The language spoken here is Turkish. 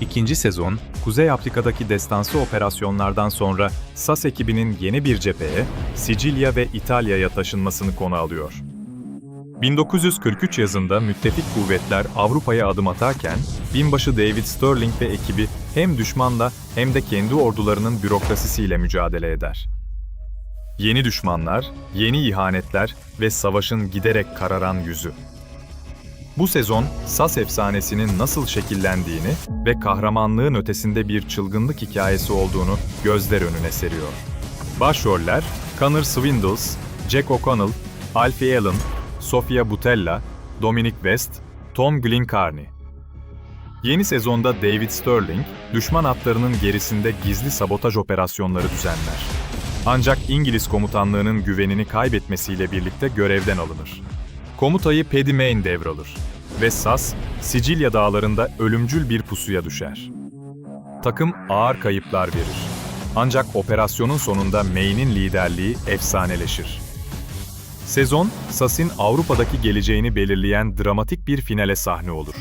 İkinci sezon, Kuzey Afrika'daki destansı operasyonlardan sonra SAS ekibinin yeni bir cepheye, Sicilya ve İtalya'ya taşınmasını konu alıyor. 1943 yazında müttefik kuvvetler Avrupa'ya adım atarken, binbaşı David Sterling ve ekibi hem düşmanla hem de kendi ordularının bürokrasisiyle mücadele eder. Yeni düşmanlar, yeni ihanetler ve savaşın giderek kararan yüzü. Bu sezon Sas efsanesinin nasıl şekillendiğini ve kahramanlığın ötesinde bir çılgınlık hikayesi olduğunu gözler önüne seriyor. Başroller Connor Swindells, Jack O'Connell, Alfie Allen, Sofia Butella, Dominic West, Tom Glencarney. Yeni sezonda David Sterling, düşman hatlarının gerisinde gizli sabotaj operasyonları düzenler. Ancak İngiliz komutanlığının güvenini kaybetmesiyle birlikte görevden alınır. Komutayı Paddy Mayne devralır ve Sas, Sicilya dağlarında ölümcül bir pusuya düşer. Takım ağır kayıplar verir. Ancak operasyonun sonunda Mayne'in liderliği efsaneleşir. Sezon, Sas'in Avrupa'daki geleceğini belirleyen dramatik bir finale sahne olur.